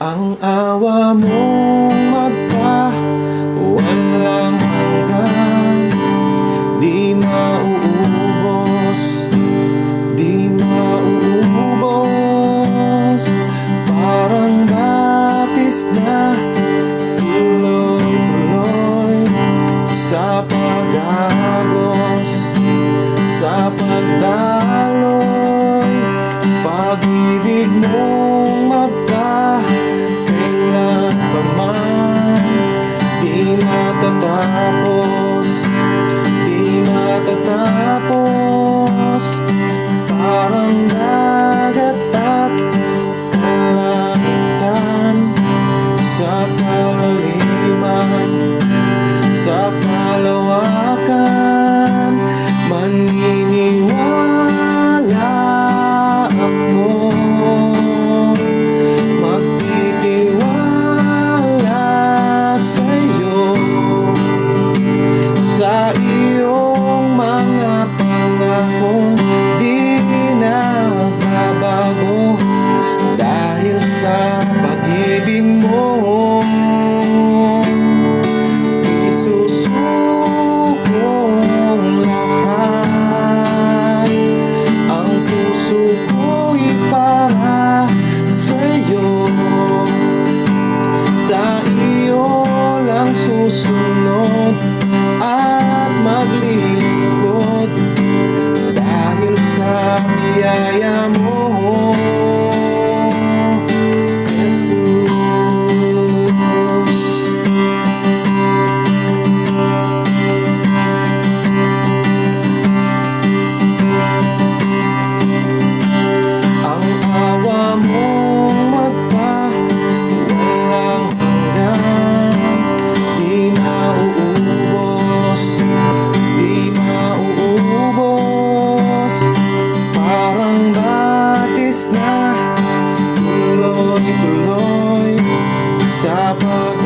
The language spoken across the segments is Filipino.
Ang awa mong magpapalala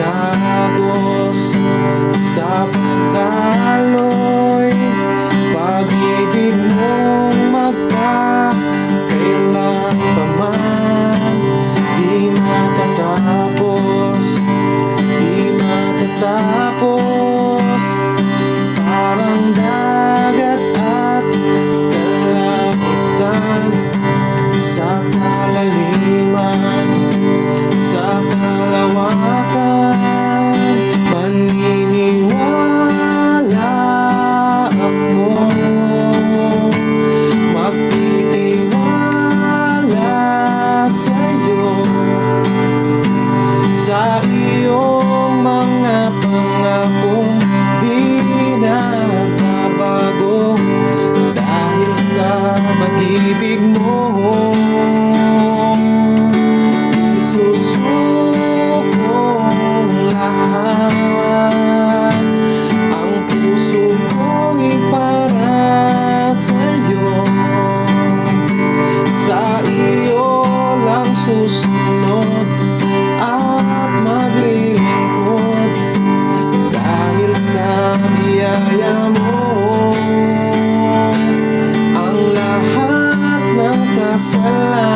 Lagos sa panahon kaya mo. Ang lahat kasalanan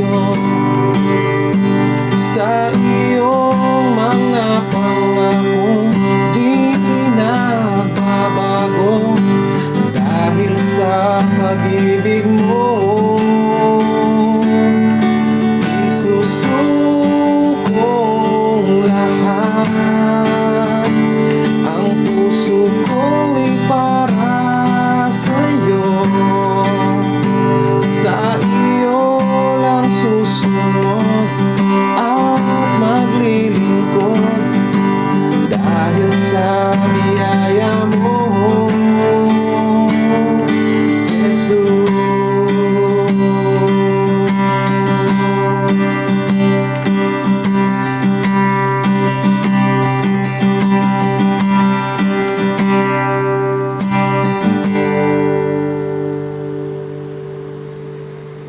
我 Thank you.